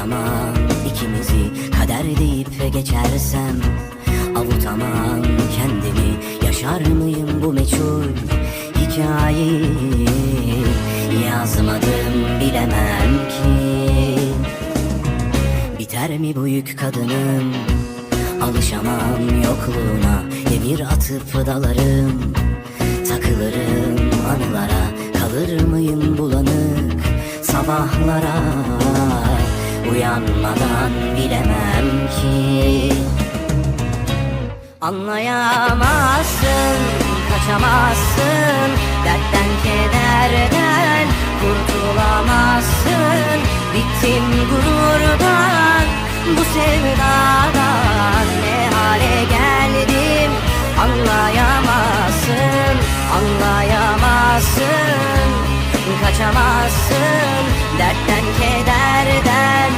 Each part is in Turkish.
Bırakamam ikimizi kader deyip geçersem Avutamam kendimi yaşar mıyım bu meçhul hikayeyi? Yazmadım bilemem ki. Biter mi bu yük kadınım? Alışamam yokluğuna Demir atıp dalarım. Takılırım anılara Kalır mıyım bulanık sabahlara? Uyanmadan bilemem ki. Anlayamazsın, kaçamazsın Dertten kederden kurtulamazsın. Bittim gururdan, bu sevdadan Ne hale geldim? Anlayamazsın Anlayamazsın, kaçamazsın Dertten kederden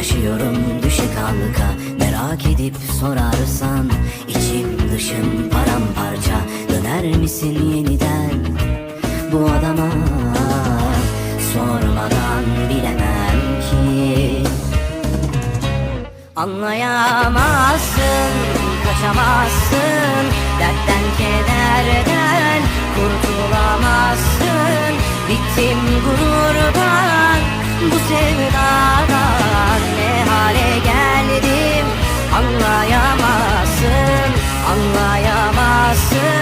Yaşıyorum düşe kalka Merak edip sorarsan içim dışım paramparça. Döner misin yeniden Bu adama? Sormadan bilemem ki. Anlayamazsın, kaçamazsın. Dertten kederden bu sevdadan ne hale geldim? Anlayamazsın, anlayamazsın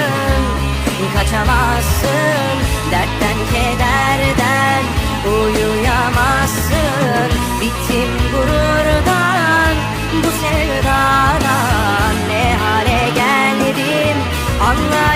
Kaçamazsın. Dertten kederden Uyuyamazsın. Bittim gururdan Bu sevdadan ne hale geldim? Anlayamazsın